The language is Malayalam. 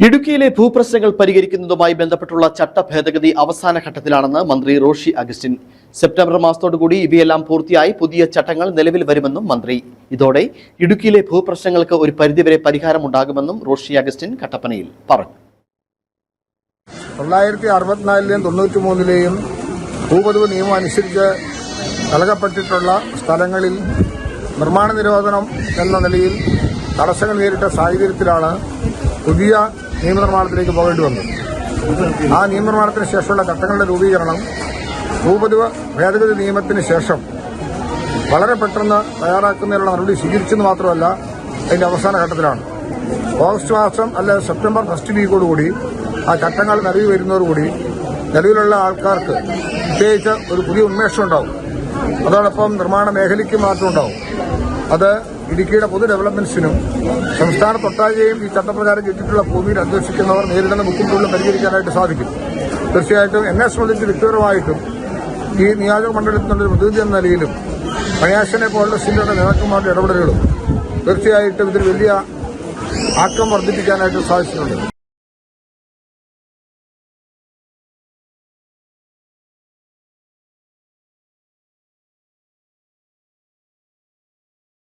ഇടുക്കിയിലെ ഭൂപ്രശ്നങ്ങൾ പരിഹരിക്കുന്നതുമായി ബന്ധപ്പെട്ടുള്ള ചട്ട ഭേദഗതി അവസാന ഘട്ടത്തിലാണെന്ന് മന്ത്രി റോഷി അഗസ്റ്റിൻ. സെപ്റ്റംബർ മാസത്തോടുകൂടി ഇവയെല്ലാം പൂർത്തിയായി പുതിയ ചട്ടങ്ങൾ നിലവിൽ വരുമെന്നും മന്ത്രി. ഇതോടെ ഇടുക്കിയിലെ ഭൂപ്രശ്നങ്ങൾക്ക് ഒരു പരിധിവരെ പരിഹാരമുണ്ടാകുമെന്നും റോഷി അഗസ്റ്റിൻ കട്ടപ്പനയിൽ പറഞ്ഞു. തൊള്ളായിരത്തി അറുപത്തിനാലിലെയും തൊണ്ണൂറ്റി മൂന്നിലെയും ഭൂപതിവ് നിയമം അനുസരിച്ച് നൽകപ്പെട്ടിട്ടുള്ള സ്ഥലങ്ങളിൽ നിർമ്മാണ നിരോധനം എന്ന നിലയിൽ തടസ്സങ്ങൾ നേരിട്ട സാഹചര്യത്തിലാണ് പുതിയ നിയമനിർമ്മാണത്തിലേക്ക് പോകേണ്ടി വന്നത്. ആ നിയമനിർമ്മാണത്തിന് ശേഷമുള്ള ഘട്ടങ്ങളുടെ രൂപീകരണം ഭൂപതിവ ഭേദഗതി നിയമത്തിന് ശേഷം വളരെ പെട്ടെന്ന് തയ്യാറാക്കുന്നതിനുള്ള നടപടി സ്വീകരിച്ചെന്ന് മാത്രമല്ല അതിന്റെ അവസാന ഘട്ടത്തിലാണ്. ഓഗസ്റ്റ് മാസം അല്ല സെപ്റ്റംബർ ഫസ്റ്റ് വീക്കോടുകൂടി ആ ഘട്ടങ്ങൾ നിലവിൽ വരുന്നതോടുകൂടി നിലവിലുള്ള ആൾക്കാർക്ക് പ്രത്യേകിച്ച് ഒരു പുതിയ ഉന്മേഷം ഉണ്ടാവും. അതോടൊപ്പം നിർമ്മാണ മേഖലയ്ക്ക് മാറ്റം ഉണ്ടാവും. അത് ഇടുക്കിയുടെ പൊതു ഡെവലപ്മെന്റ്സിനും സംസ്ഥാനത്തൊട്ടാകെയും ഈ ചട്ടപ്രകാരം ചുറ്റിട്ടുള്ള ഭൂമിയിൽ അന്വേഷിക്കുന്നവർ നേരിടുന്ന ബുദ്ധിമുട്ടുകൾ പരിഹരിക്കാനായിട്ട് സാധിക്കും. തീർച്ചയായിട്ടും എന്നെ സംബന്ധിച്ച് വ്യക്തിപരമായിട്ടും ഈ നിയോജക മണ്ഡലത്തിൽ ഒരു പ്രതിനിധി എന്ന നിലയിലും മണിയാശനെ പോലുള്ള സിനിമയുടെ നേതാക്കന്മാരുടെ ഇടപെടലുകളും തീർച്ചയായിട്ടും ഇതിൽ വലിയ ആക്കം വർദ്ധിപ്പിക്കാനായിട്ട് സാധിച്ചിട്ടുണ്ട്.